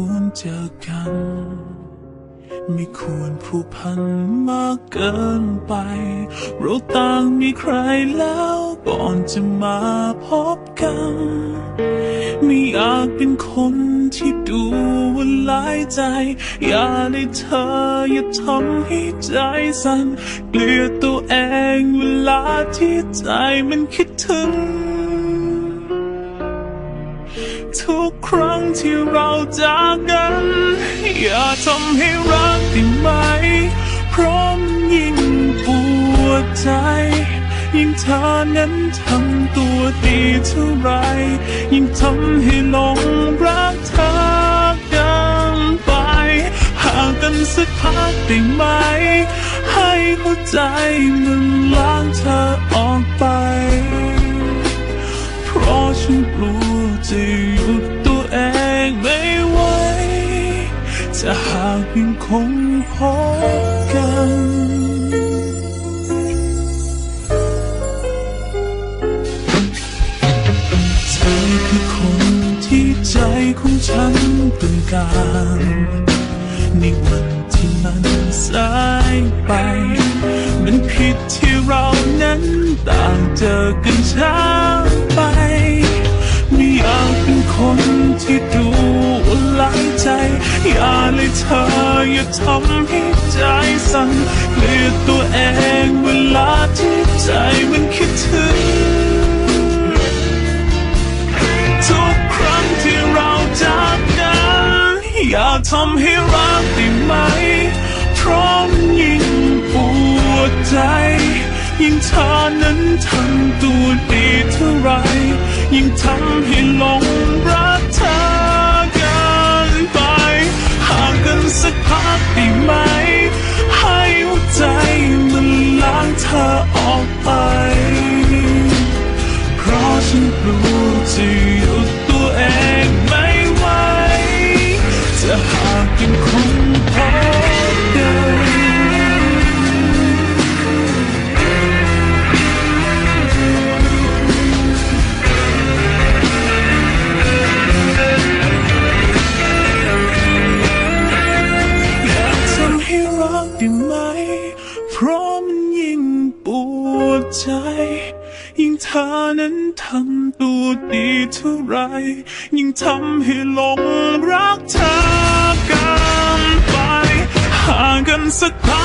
ควรเจอกัน ไม่ควรผูกพันมากเกินไป เราต่างมีใครแล้วก่อนจะมาพบกัน ไม่อยากเป็นคนที่ดูว่าหลายใจ อย่าได้เธออย่าทำให้ใจสั่นเกลียดตัวเองเวลาที่ใจมันคิดถึง ทุกครั้งที่เราจากกัน อย่าทำให้รักได้ไหม เพราะมันยิ่งปวดใจ ยิ่งเธอนั้นทำตัวดีเท่าไร ยิ่งทำให้หลงรักเธอกินไป ห่างกันสักพักได้ไหม ให้หัวใจมันล้างเธอ ยังคงพบกันเธอคือคนที่ใจของฉันต้องการ ในวันที่มันสายไป มันผิดที่เรานั้นต่างเจอกันช้าไป ไม่อยากเป็นคนที่ดู อย่าเลยเธออย่าทำให้ใจสั่นเกลียดตัวเองเวลาที่ใจมันคิดถึง ทุกครั้งที่เราจากกันอย่าทำให้รักได้ไหม เพราะยิ่งปวดใจ ยิ่งเธอนั้นทำตัวดีเท่าไร ยิ่งทำให้หลง ยังคงพบกันอยากทำให้รักได้ไหม เพราะมันยิ่งปวดใจ ยิ่งเธอนั้นทำตัวดีเท่าไร ยิ่งทำให้หลงรักเธอกันไปห่างกันสักพัก